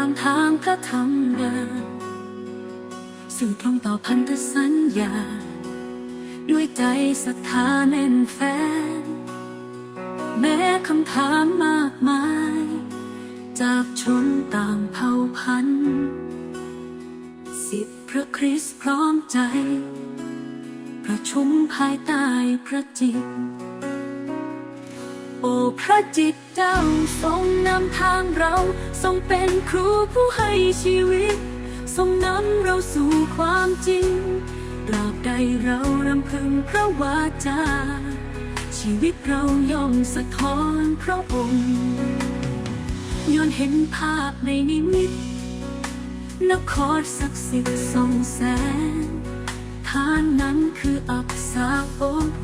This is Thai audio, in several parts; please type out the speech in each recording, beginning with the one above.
านเดินตามทางพระธรรมงานสื่อตรงต่อพันธสัญญา ด้วยใจศรัทธาแน่นแฟนแม้คำถามมากมาย จากชนต่างเผ่าพันธุ์สิทธิพระคริสต์พร้อมใจ ประชุมภายใต้พระจิต โอ้พระจิตเจ้าทรงนำทางเรา ทรงเป็นครูผู้ให้ชีวิต ทรงนำเราสู่ความจริงตราบใดเรารำพึงพระวาจา ชีวิตเราย่อมสะท้อนพระองค์ย้อนเห็นภาพในนิมิตนครศักดิ์สิทธิ์ส่องแสงทานนั้นคืออักษาโอ้โห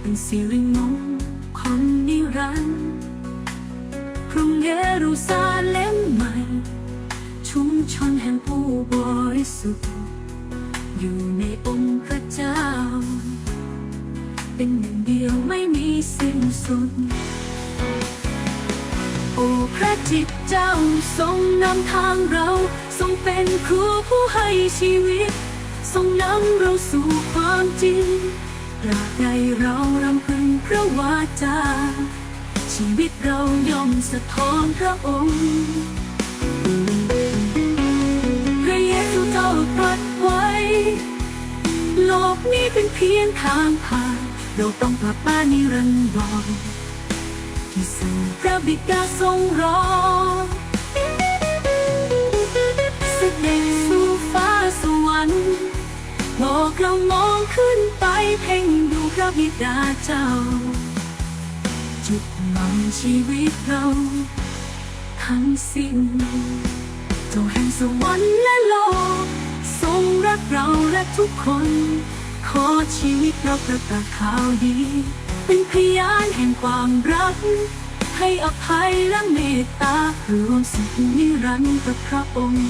เป็นสิริมงคล คนิรันดร์กรุงเยรูซาเล็มใหม่ ชุมชนแห่งผู้บริสุทธิ์ อยู่ในองค์พระเจ้า เป็นหนึ่งเดียวไม่มีสิ้นสุด โอ้พระจิตเจ้าทรงนำทางเรา ทรงเป็นครูผู้ให้ชีวิต ทรงนำเราสู่ความจริงตราบใดเรา พึงพระวาจา ชีวิตเราย่อมสะท้อนพระองค์ พระเยซูเจ้าตรัสไว้ โลกนี้เป็นเพียงทางผ่านเราต้องกลับบ้านนิรันดรที่สู่พระบิดาทรงรอเสด็จสู่ฟ้าสวรรค์บอกเรามองขึ้นไปเพ่งดู ระบิดาเจ้า จุดหมายชีวิตเรา ทั้งสิ้นเจ้าแห่งสวรรค์และโลก ทรงรักเราและทุกคน ขอชีวิตเราประกาศข่าวดี เป็นพยานแห่งความรัก ให้อภัยและเมตตารวมสุขนิรันดร์กับพระองค์